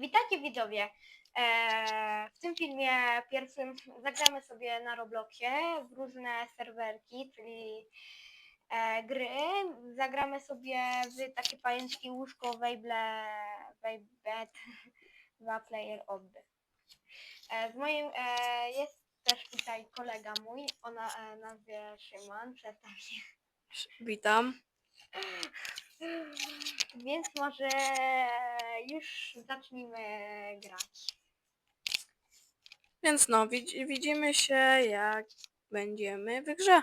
Witajcie widzowie. Eee, w tym filmie pierwszym zagramy sobie na Robloxie w różne serwerki, czyli e, gry. Zagramy sobie w takie pajęczki łóżko Weible Weibet 2 player obby. E, z moim e, jest też tutaj kolega mój, ona e, nazwie Szymon, przedstaw się. Witam. Więc może już zacznijmy grać. Więc no, widz- widzimy się jak będziemy w grze.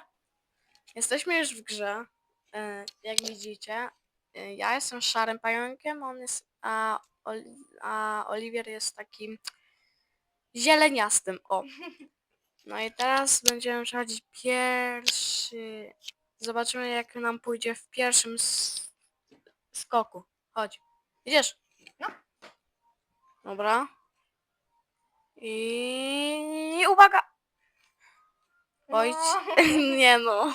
Jesteśmy już w grze. E, jak widzicie, e, ja jestem szarym pająkiem, on jest, a, Oli- a Oliwier jest takim zieleniastym. O. No i teraz będziemy przechodzić pierwszy. Zobaczymy jak nam pójdzie w pierwszym s- skoku. Chodź. Idziesz? No. Dobra. I uwaga! Oj, No. nie no.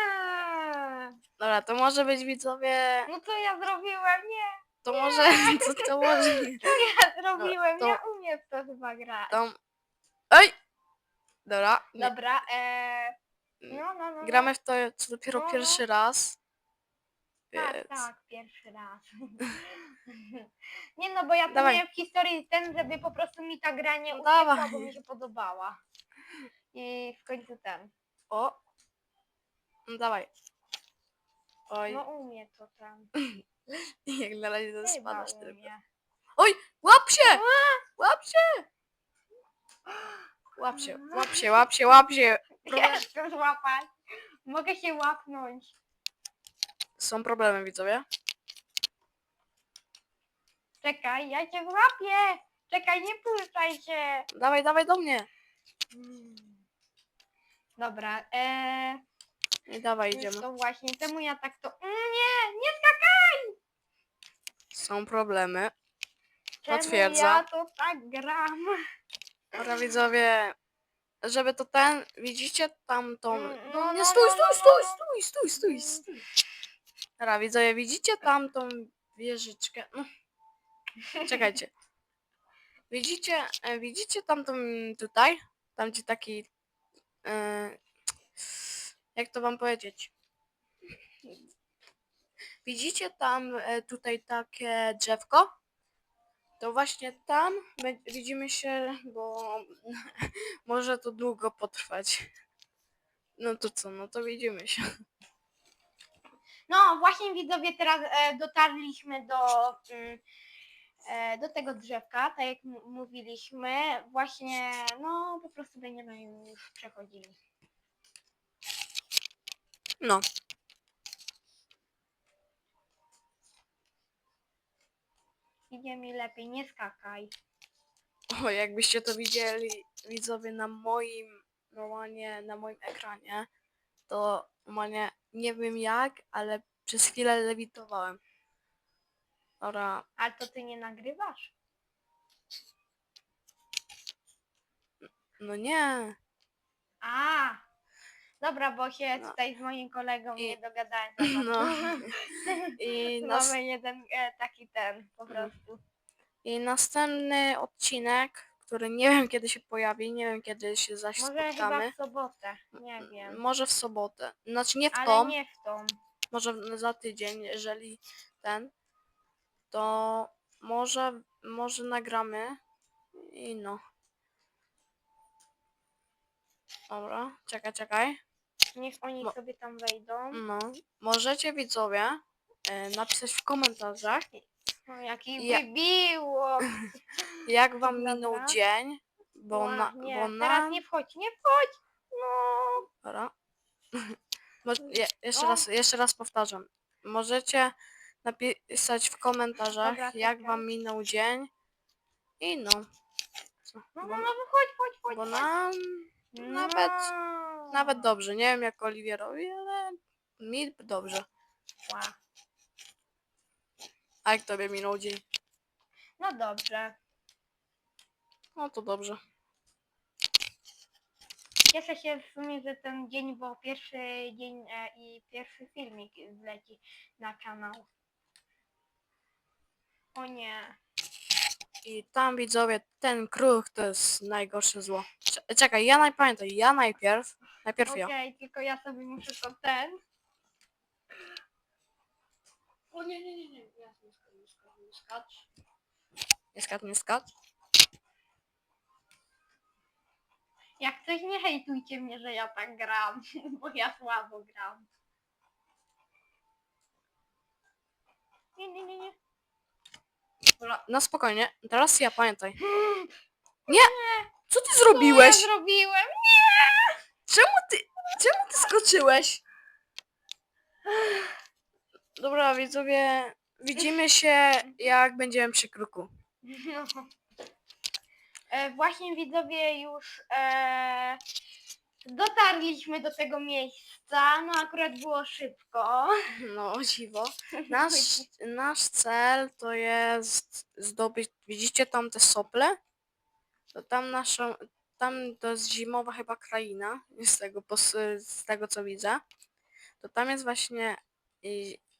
Eee, Dobra, to może być widzowie. No co ja zrobiłem? Nie, To może. To, to może. ja zrobiłem, to- ja umiem w to chyba grać. Oj! Dobra. nie. Dobra, eee, no, no, no. Gramy w to co dopiero No, no. pierwszy raz. no. Tak, Więc... tak, pierwszy raz. nie no, bo ja Dawaj. miałem w historii ten, żeby po prostu mi ta gra nie No uciekła, dawaj. bo mi się podobała. I w końcu ten. O! No dawaj. Oj, No umie to tam. jak na razie to Chyba spadasz tylko. umie. Łap się! Łap się! Łap się, łap się, łap się, łap się! Chcę złapać. Mogę się łapnąć. Są problemy, widzowie. Czekaj, ja cię złapię. Czekaj, nie puszczaj się. Dawaj, dawaj do mnie. Dobra, eee, I dawaj, idziemy. to właśnie, czemu ja tak to... Mm, Nie, nie skakaj! Są problemy. Czemu Potwierdzam. ja to tak gram? Dobra, widzowie, żeby to ten, widzicie tamtą... Mm, No no, nie, no, stój, no, stój, stój, no. stój, stój, stój, stój. Dobra, widzowie, widzicie tamtą wieżyczkę? No. Czekajcie. Widzicie, e, widzicie tamtą tutaj? Tam gdzie taki... E, jak to wam powiedzieć? Widzicie tam e, tutaj takie drzewko? To właśnie tam widzimy się, bo może to długo potrwać. No to co, no to widzimy się. No właśnie widzowie, teraz e, dotarliśmy do, mm, e, do tego drzewka, tak jak m- mówiliśmy. Właśnie, no po prostu będziemy już przechodzili. No. Idzie mi lepiej, nie skakaj. O, jakbyście to widzieli, widzowie, na moim, normalnie na moim ekranie, to normalnie nie wiem jak, ale przez chwilę lewitowałem. Dobra, Ale to ty nie nagrywasz? no nie. A, dobra, bo się No. tutaj z moim kolegą I- nie dogadałem. No. I, nas, Mamy jeden e, taki ten po Mhm. prostu. I następny odcinek, który nie wiem kiedy się pojawi, nie wiem kiedy się zaś Może chyba spotkamy. w sobotę, nie wiem. Może w sobotę. Znaczy nie w Ale tą, nie w tą. może w- za tydzień, jeżeli ten, to może, może nagramy i no. Dobra, czekaj, czekaj. Niech oni Mo- sobie tam wejdą. No, możecie widzowie e, napisać w komentarzach, No jaki Ja- wybiło. jak wam minął Dobra. dzień, bo na, bo teraz nie wchodź, nie wchodź. No. Dobra. Je, jeszcze No. raz, jeszcze raz powtarzam. Możecie napisać w komentarzach, Dobra, jak czekaj. wam minął dzień. I no. No, no, no, chodź, chodź, chodź. bo nam nawet- No. Nawet dobrze. Nie wiem jak Oliwierowi, ale mi dobrze. Ła. A jak tobie minął dzień? No dobrze. No to dobrze. Cieszę się w sumie, że ten dzień, bo pierwszy dzień e, i pierwszy filmik wleci na kanał. O nie. I tam widzowie, ten kruch to jest najgorsze zło. Cze- Czekaj, ja naj pamiętaj, ja najpierw. Najpierw ja. Okej, tylko ja sobie muszę to ten. O nie, nie, nie, nie. Nie skacz, nie skacz, nie skacz. Nie skacz, nie skacz. Jak coś nie hejtujcie mnie, że ja tak gram, bo ja słabo gram. Nie, nie, nie, nie. Dobra, na spokojnie. Teraz ja pamiętaj. Nie! Co ty Co ja zrobiłeś? zrobiłem? Czemu ty, czemu ty skoczyłeś? Dobra, widzowie, widzimy się jak będziemy przy kruku. No. E, właśnie widzowie już e, dotarliśmy do tego miejsca. No akurat było szybko. No, dziwo. Nasz, nasz cel to jest zdobyć, widzicie tam te sople? To tam naszą, tam to jest zimowa chyba kraina, z tego, z tego co widzę. To tam jest właśnie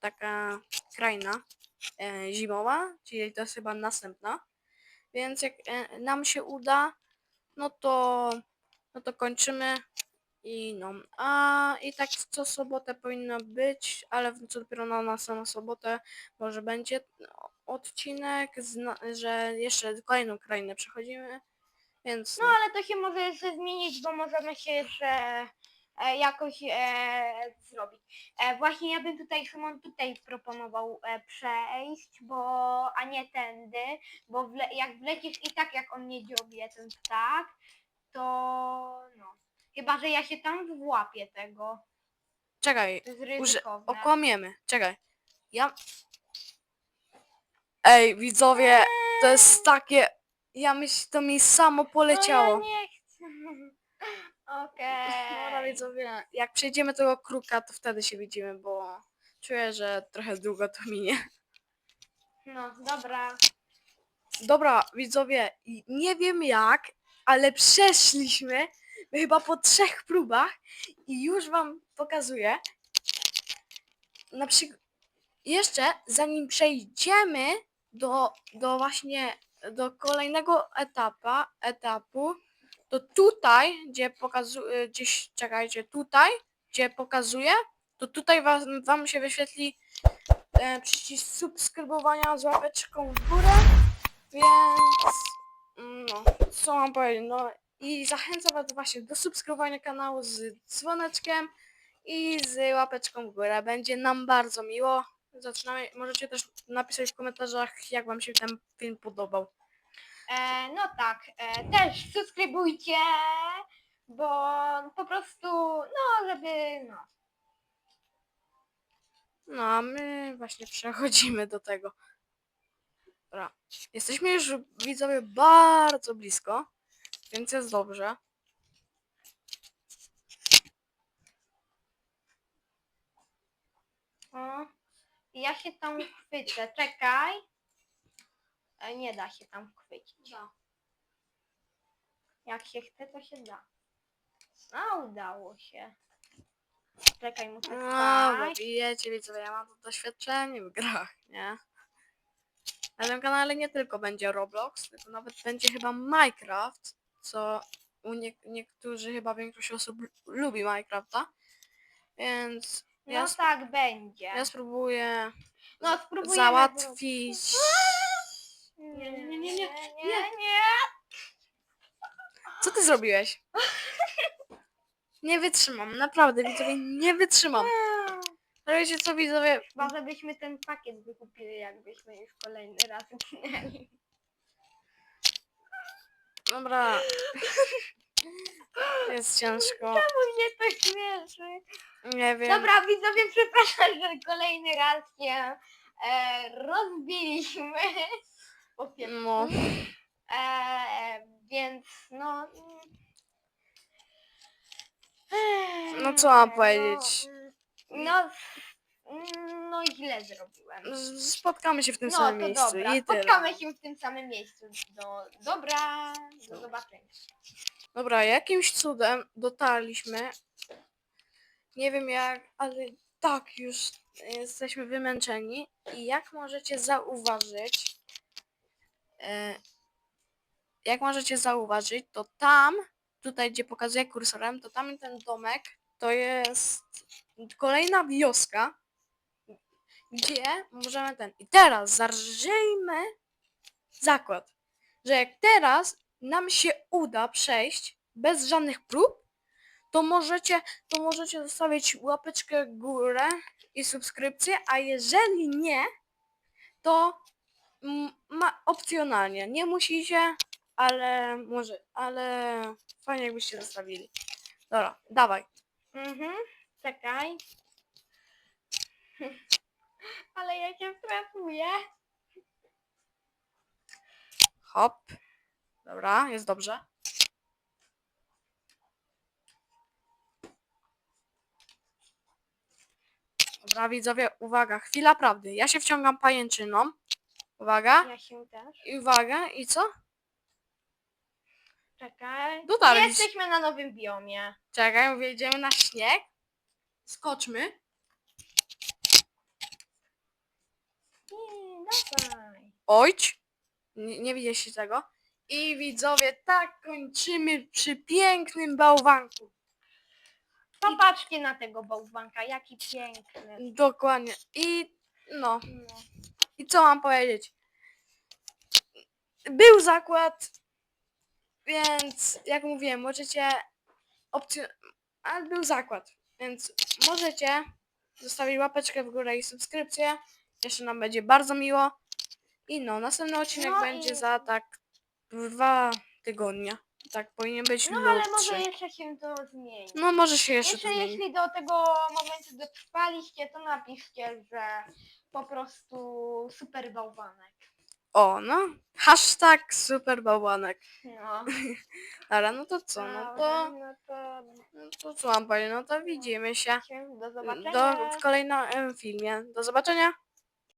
taka kraina e, zimowa, czyli to jest chyba następna. Więc jak e, nam się uda, no to, no to kończymy i no. A i tak co sobotę powinno być, ale co dopiero na, na samą sobotę może będzie odcinek, że jeszcze kolejną krainę przechodzimy. Więc No ale to się może jeszcze zmienić, bo możemy się jeszcze e, jakoś e, zrobić. E, właśnie ja bym tutaj Szymon tutaj proponował e, przejść, bo a nie tędy, bo wle, jak wlecisz i tak jak on nie dziobie ten ptak, to no. Chyba, że ja się tam włapię tego. czekaj, To jest uży, ryzykowne. okłamiemy. Czekaj. Ja. Ej, widzowie, to jest takie. Ja myślę, to mi samo poleciało. No ja nie chcę. Okej. Dobra widzowie, jak przejdziemy tego kruka, to wtedy się widzimy, bo czuję, że trochę długo to minie. No, dobra. Dobra, widzowie, i nie wiem jak, ale przeszliśmy chyba po trzech próbach i już wam pokazuję. Na przykład jeszcze zanim przejdziemy do, do właśnie do kolejnego etapa, etapu, to tutaj, gdzie pokazuje, gdzieś, czekajcie, tutaj, gdzie pokazuję, to tutaj wam, wam się wyświetli e, przycisk subskrybowania z łapeczką w górę, więc no, co mam powiedzieć, no i zachęcam was właśnie do subskrybowania kanału z dzwoneczkiem i z łapeczką w górę, będzie nam bardzo miło. Zaczynamy, możecie też napisać w komentarzach, jak wam się ten film podobał. E, no tak, e, też subskrybujcie, bo po prostu, no żeby, no. No a my właśnie przechodzimy do tego. Dobra. Jesteśmy już widzowie bardzo blisko, więc jest dobrze. O, ja się tam chwycę, czekaj. E, nie da się tam chwycić. Jak się chce, to się da. A, udało się. Czekaj, muszę No, bo wiecie widzowie, ja mam to doświadczenie w grach, nie? Na tym kanale nie tylko będzie Roblox, tylko nawet będzie chyba Minecraft, co u nie, niektórzy, chyba większość osób lubi Minecrafta. Więc no Ja sp- tak będzie. Ja spróbuję No załatwić. Nie, nie, nie, nie, nie, nie, Co ty zrobiłeś? Nie wytrzymam, naprawdę widzowie, nie wytrzymam. nie. Ale wiecie co widzowie, Może byśmy ten pakiet wykupili, jakbyśmy już kolejny raz uginęli. dobra. Jest ciężko. Czemu mnie to śmieszy? Nie wiem. Dobra, widzowie, przepraszam, że kolejny raz się e, rozbiliśmy. Po pierwsze. No. E, więc no... mm, No co mam powiedzieć? No, mm, no źle zrobiłem. Z- Spotkamy się w tym No samym to miejscu dobra, i tyle. spotkamy się w tym samym miejscu. Do, dobra, do zobaczenia. Dobra, jakimś cudem dotarliśmy. Nie wiem jak, ale tak już jesteśmy wymęczeni. I jak możecie zauważyć, e, jak możecie zauważyć, to tam, tutaj gdzie pokazuję kursorem, to tam ten domek to jest kolejna wioska, gdzie możemy ten. I teraz zarżyjmy zakład, że jak teraz nam się uda przejść bez żadnych prób, to możecie, to możecie zostawić łapeczkę w górę i subskrypcję, a jeżeli nie, to mm, ma opcjonalnie. Nie musicie, ale może, ale fajnie jakbyście zostawili. Dobra, dawaj. Mhm, czekaj. Ale ja się stresuję. Hop. Dobra, jest dobrze. Dobra, widzowie, uwaga, chwila prawdy. Ja się wciągam pajęczyną. Uwaga. Ja się też. I uwaga, i co? Czekaj. Dalej. Jesteśmy na nowym biomie. Czekaj, mówię, idziemy na śnieg. Skoczmy. Nie, dawaj. Ojć. Nie, nie widzieliście tego. I widzowie, tak kończymy przy pięknym bałwanku. Popatrzcie na tego bałwanka, jaki piękny. Dokładnie. I no. No. I co mam powiedzieć? Był zakład, więc jak mówiłem, możecie opcję, ale był zakład, więc możecie zostawić łapeczkę w górę i subskrypcję. Jeszcze nam będzie bardzo miło. I no, następny odcinek No będzie i- za tak dwa tygodnie. Tak powinien być No lub ale trzy. może jeszcze się to zmieni. No może się jeszcze, Jeszcze zmieni. jeśli do tego momentu dotrwaliście, to napiszcie, że po prostu super bałwanek. O, no. Hashtag super bałwanek. No. Dobra, no to co? No to, no to no to co mam powiedzieć? No to widzimy się. do zobaczenia. Do, w kolejnym filmie. Do zobaczenia.